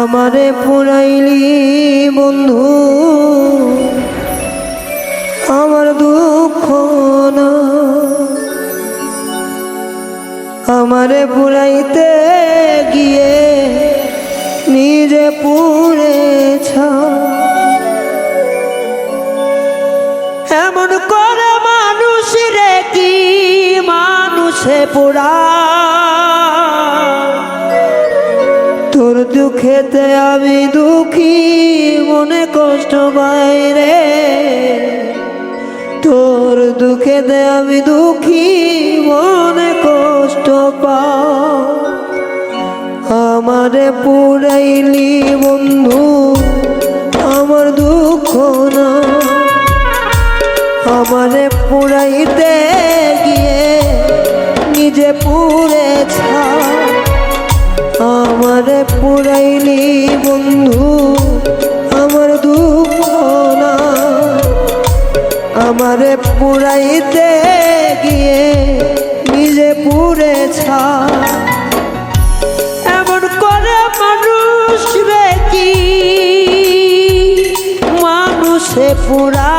আমারে পুরাইলি বন্ধু। আমারে পুরাইতে গিয়ে নিজে পুড়েছ। এমন করে মানুষ রে কি মানুষে পোড়া। তোর দুঃখেতে আমি দুঃখী, মনে কষ্ট বাইরে তোর দুঃখেতে আমি দুঃখী আমারে পুরাইলি বন্ধু, আমার দুঃখ না। আমারে পুরাইতে গিয়ে নিজে ছা আমারে পুরাইলি বন্ধু, আমার দুঃখ না। আমারে পুরাইতে গিয়ে নিজে পুড়ে ছা পুরা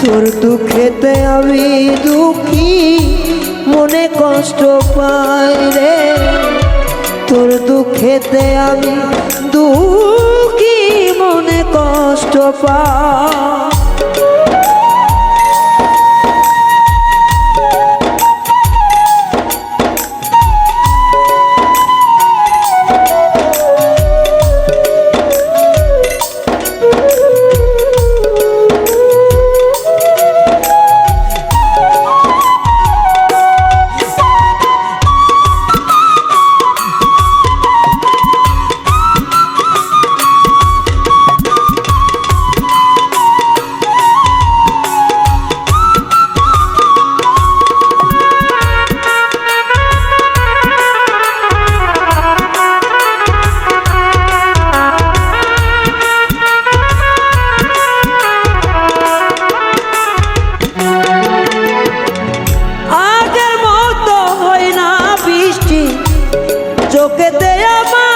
তোর দুঃখেতে আমি দুঃখী, মনে কষ্ট পাই রে। তোর দুঃখেতে আমি দুঃখী, মনে কষ্ট পাই। চোখেতে আমার